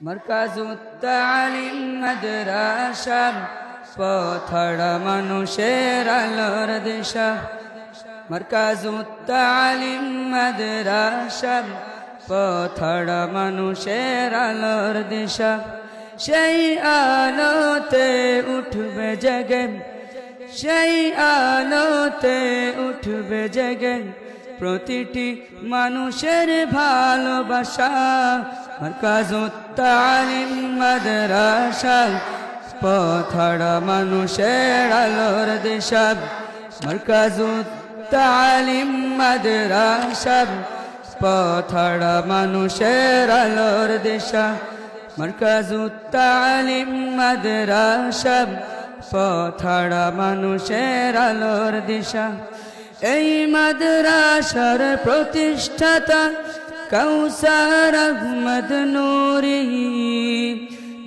مركز التعليم মাদ্রাসা পথড়া মানুষের আলোর দিশা مركز التعليم মাদ্রাসা পথড়া মানুষের আলোর দিশা সেই আলোতে উঠবে জেগে সেই আলোতে উঠবে জেগে প্রতিটি মানুষের ভালোবাসা। মার্কাজুত্তালিম মাদ্রাসা পথড়া মানুষের আলোর দিশা। মার্কাজুত্তালিম মাদ্রাসা পথড়া মানুষের আলোর দিশা। মার্কাজুত্তালিম মাদ্রাসা পথড়া মানুষের আলোর দিশা। এই মাদ্রাসার প্রতিষ্ঠাতা কৌসার আহমদ নুরি।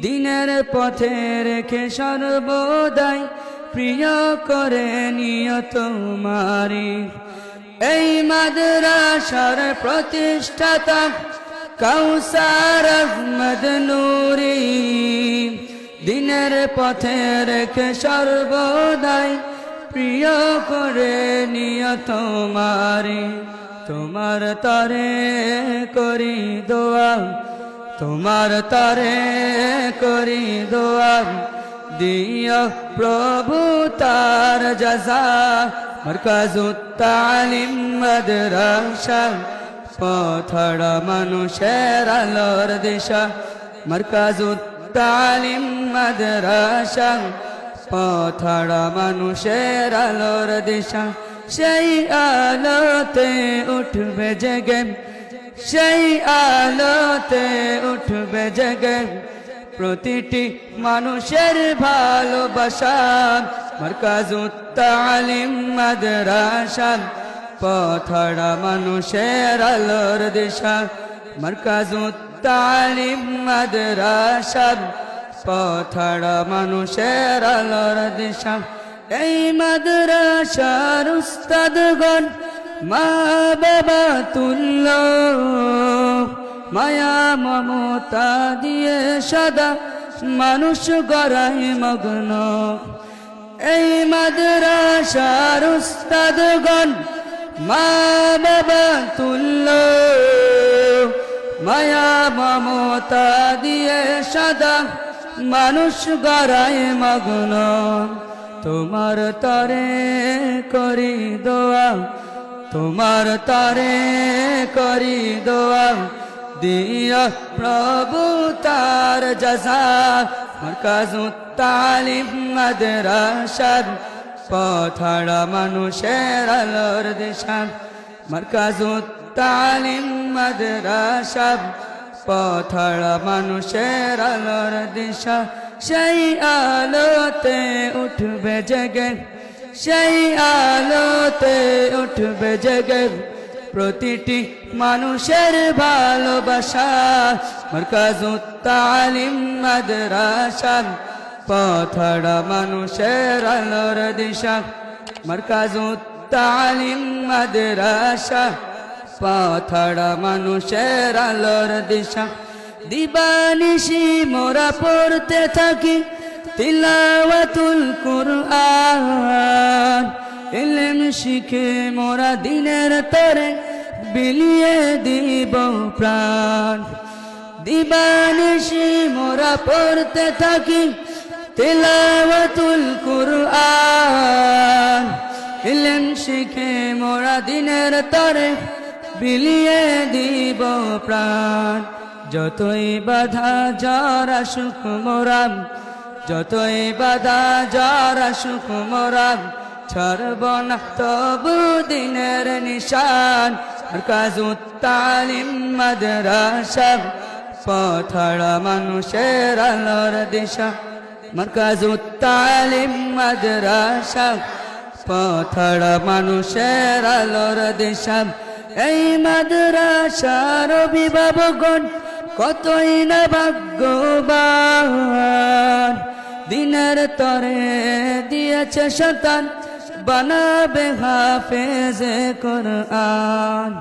দিনের পথে রেখে সর্বদাই প্রিয় করে নিয়ত মারি। এই মাদ্রাসার প্রতিষ্ঠাতা কৌসার আহমদ নুরি। দিনের পথে রেখে সর্বদাই প্রিয় করে নিয়ত মারি তোমার তরে করি দোয়া, তোমার তরে করি দোয়া। দিয় প্রভু তার জজা মরকাজুত্তালিম মাদ্রাসা পথড়া মানুষের আলোর দিশা মরকাজুত্তালিম মাদ্রাসা। পথড়া মানুষের আলোর দিশা, সেই আলোতে উঠবে জেগে। সেই আলোতে উঠবে জেগে। প্রতিটি মানুষের ভালোবাসা মরকাজুত্তালিম মাদ্রাসা। পথড়া মানুষের আলোর দিশা মরকাজুত্তালিম মাদ্রাসা। পথড়া মানুষের আলোর দিশা। এই মাদ্রাসার উস্তাদগণ, মা বাবা তুল্য। মায়া মমতা দিয়ে সদা মানুষ গড়াই মগ্ন। এই মাদ্রাসার উস্তাদগণ, মা বাবা তুল্য। মায়া মমতা দিয়ে সদা মানুষ গড়ায় মগ্ন। তোমার তরে করি দোয়া, তোমার তরে করি দোয়া। দিয়া প্রভু তার জজা মাদ্রাসার পথড়া মানুষের আলোর দিশা মরকাজুত্তালিম মাদ্রাসা পথড়া মানুষের আলোর দিশা, সেই আলোতে উঠবে জেগে। সেই আলোতে উঠবে জেগে। প্রতিটি মানুষের ভালোবাসা মরকাজুত্তালিম মাদ্রাসা। পথড়া মানুষের আলোর দিশা মরকাজুত্তালিম মাদ্রাসা। পথড়া মানুষের আলোর দিশা। দিবানিশি মোরা পড়তে থাকি। তিলাওয়াতুল কুরআন। ইলম শিখে মোরা দিনের তরে বিলিয়ে দিব প্রাণ। দিবানিশি মোরা পড়তে থাকি। তিলাওয়াতুল কুরআন। ইলম শিখে মোরা দিনের তরে বিলিয়ে দিব প্রাণ। যতই বাধা জ্বর আসুক মোরাম, যতই বাধা জ্বর আসুক মোরাম, ছাড়ব না তবু দিনের নিশান। আর কাজুত্তালিম মাদ্রাসা পথড়া মানুষের আলোর দিশা। মার্কাজুত্তালিম মাদ্রাসা পথড়া মানুষের আলোর দিশা। এই মাদ্রাসার অভিভাবকগণ কতই না ভাগ্যবান। দিনের তরে দিয়েছে শতান, বানাবে হাফেজে কোরআন।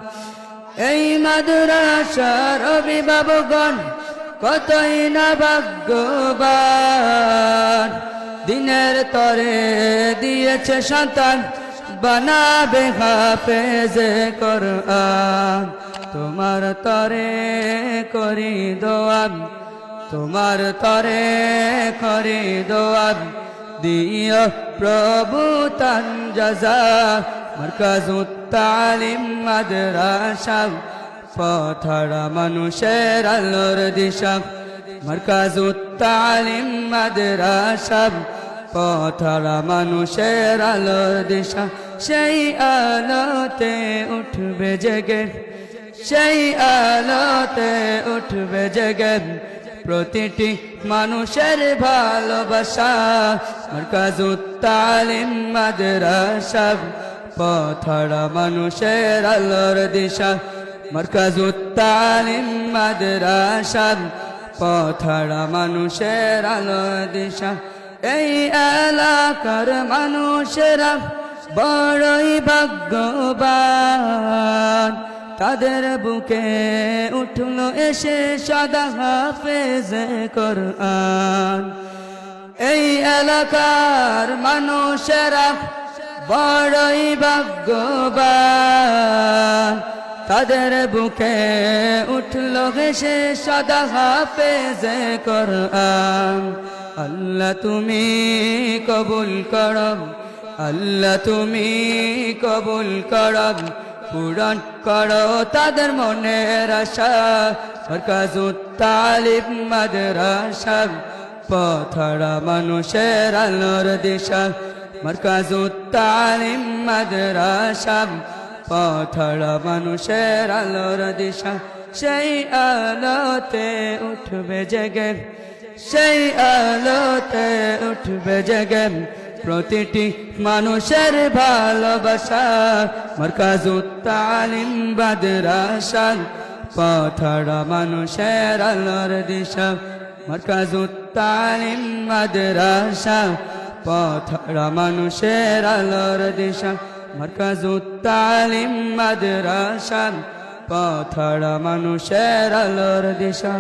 এই মাদ্রাসার অভিভাবকগণ কতই না ভাগ্যবান। দিনের তরে দিয়েছে সন্তান বানাবে হাফেজে কোরআন। তোমার তরে করি দোয়ান তোমার তরে করি দোয়ান দিও প্রভু তান জাজা তালিম মাদ্রাসা। পথড়া মানুষের আলোর দিশা মার্কাজুত তালিম মাদ্রাসা। পথড়া মানুষের আলোর দিশা সেই আলোতে উঠবে জেগে সেই আলোতে উঠবে জেগে প্রতিটি মানুষের ভালোবাসা মার্কাজুত তালিম, মাদ্রাসা পথড়া মানুষের আলোর দিশা। মার্কাজুত তালিম, মাদ্রাসা পথড়া মানুষের আলোর দিশা। এই এলাকার মানুষেরা বড়ই ভাগ্যবান। তাদের বুকে উঠল এসে সদা হাফেজে কোরআন। এই এলাকার মানুষেরা বড়ই ভাগ্যবান। তাদের বুকে উঠল এসে সদা হাফেজে কোরআন। আল্লাহ তুমি কবুল করম আল্লাহ তুমি কবুল করম পূরণ করো তাদের মনের আশা। সরকাজুত তালিব মাদ্রাসা পথড়া মানুষের আলোর দিশা। মার্কাজুত তালিম মাদ্রাসা পথড়া মানুষের আলোর দিশা। সেই আলোতে উঠবে জেগে, সেই আলোতে উঠবে জেগে। প্রতিটি মানুষের ভালোবাসা। মার্কাজুত তালিম বাদরাসা পথড়া মানুষের আলোর দিশা। মার্কাজুত তালিম মাদ্রাসা পথড়া মানুষের আলোর দিশা। মার্কাজুত তালিম মাদ্রাসা পথড়া মানুষের আলোর দিশা।